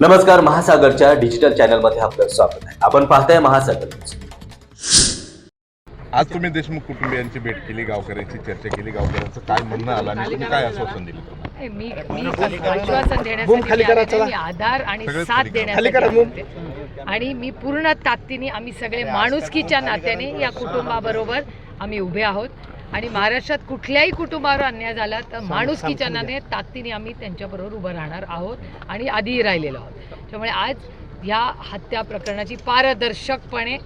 नमस्कार महासागरच्या डिजिटल चॅनलमध्ये आपलं स्वागत आहे आपण पाहताय महासागर. आज तुम्ही देशमुख कुटुंबियांची भेट केली गावकऱ्यांची चर्चा केली गावकऱ्यांचं काय म्हणणं आलं आणि तुम्ही काय आश्वासन दिलं? नाही, मी मी आश्वासन देण्यासाठी मी आले नाही. मी आधार आणि साथ खाली करा. देण्यासाठी होते. आणि मी पूर्ण ताकदीने आम्ही सगळे माणुसकीच्या नात्याने या कुटुंबाबरोबर आम्ही उभे आहोत आणि महाराष्ट्रात कुठल्याही कुटुंबावर अन्याय झाला तर माणुसकीच्या नात्याने ताकदीने आम्ही त्यांच्याबरोबर उभं राहणार आहोत आणि आधीही राहिलेलो आहोत. त्यामुळे आज ह्या हत्या प्रकरणाची पारदर्शकपणे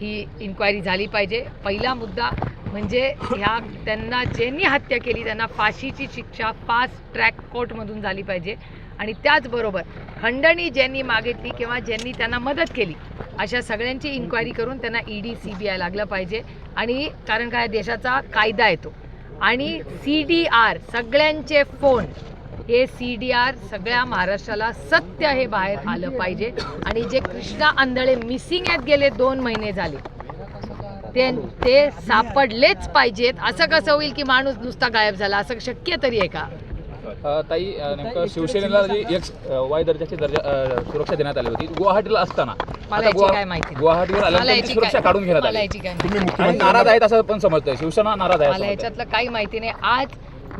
ही इन्क्वायरी झाली पाहिजे. पहिला मुद्दा म्हणजे ह्या त्यांना ज्यांनी हत्या केली त्यांना फाशीची शिक्षा फास्ट ट्रॅक कोर्टमधून झाली पाहिजे. आणि त्याचबरोबर खंडणी ज्यांनी मागितली किंवा ज्यांनी त्यांना मदत केली अशा सगळ्यांची इन्क्वायरी करून त्यांना E D C B I लागलं पाहिजे. आणि कारण काय देशाचा कायदा येतो आणि सी डी आर सगळ्यांचे फोन हे सी डी आर सगळ्या महाराष्ट्राला सत्य हे बाहेर आलं पाहिजे. आणि जे कृष्णा आंधळे मिसिंग आहेत गेले दोन महिने झाले. ते ते सापडलेच पाहिजेत. असं कसं होईल की माणूस नुसता गायब झाला? असं शक्य तरी आहे का? ताई नेमकं शिवसेनेला जी एक वाय दर्जाची दर्जा सुरक्षा देण्यात आली होती गुवाहाटीला असताना. मला याची काय माहिती. गुवाहाटीवर मला आल्यानंतर याची ती सुरक्षा काय- काढून घेण्यात मला आली. याची काय तुम्ही माहिती? आणि नाराज आहेत. असं पण समजतंय. शिवसेना नाराज आहे मला. याच्यातलं काही माहिती नाही. आज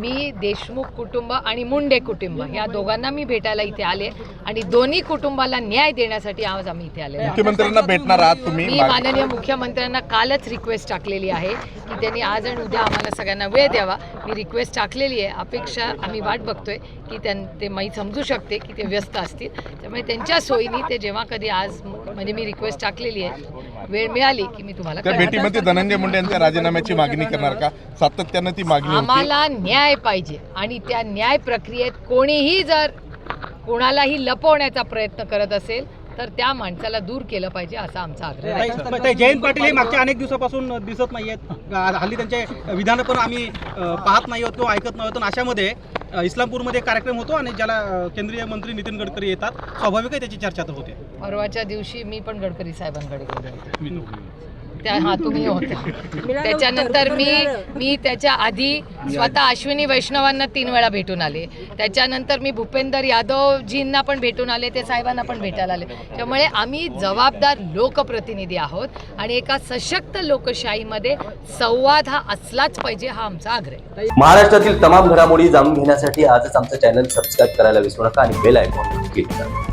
मी देशमुख कुटुंब आणि मुंडे कुटुंब या दोघांना मी भेटायला इथे आले आणि दोन्ही कुटुंबाला न्याय देण्यासाठी आज आम्ही इथे आले मुख्यमंत्र्यांना भेटणार आहात तुम्ही? मी माननीय मुख्यमंत्र्यांना कालच रिक्वेस्ट टाकलेली आहे की त्यांनी आज आणि उद्या आम्हाला सगळ्यांना वेळ द्यावा. मी रिक्वेस्ट टाकलेली आहे. अपेक्षा आम्ही वाट बघतोय की त्यां ते मी समजू शकते की ते व्यस्त असतील. त्यामुळे त्यांच्या सोयीने ते जेव्हा कधी आज म्हणजे मी रिक्वेस्ट टाकलेली आहे वेळ मिळाली की मी तुम्हाला त्या. भेटीमध्ये धनंजय मुंडे यांच्या राजीनाम्याची मागणी करणार का? सातत्यानं ती मागणी होती. आम्हाला न्याय पाहिजे आणि त्या न्याय प्रक्रियेत कोणीही जर कोणालाही लपवण्याचा प्रयत्न करत असेल तर त्या माणसाला दूर केलं पाहिजे असा आमचा आग्रह आहे. जयंत पाटील हे मागच्या अनेक दिवसापासून दिसत नाहीयेत. हल्ली त्यांचे विधानं पण आम्ही पाहत नाही किंवा ऐकत आणि अशामध्ये इस्लामपूरमध्ये कार्यक्रम होतो आणि ज्याला केंद्रीय मंत्री नितीन गडकरी येतात. स्वाभाविक आहे त्याची चर्चा तर होते. परवाच्या दिवशी मी पण गडकरी साहेबांकडे गेले होते. त्या हा तुम्ही होत्या त्याच्यानंतर मी मी त्याच्या आधी स्वतः अश्विनी वैष्णवांना तीन वेळा भेटून आले. त्याच्यानंतर मी भूपेंदर यादवजींना पण भेटून आले ते साहेबांना पण भेटायला आले. त्यामुळे आम्ही जबाबदार लोकप्रतिनिधी आहोत आणि एका सशक्त लोकशाहीमध्ये संवाद हा असलाच पाहिजे हा आमचा आग्रह महाराष्ट्रातील तमाम घडामोडी जाणून घेण्यासाठी आजच आमचं चॅनल सबस्क्राईब करायला विसरू नका आणि बेल आयकॉन क्लिक करा.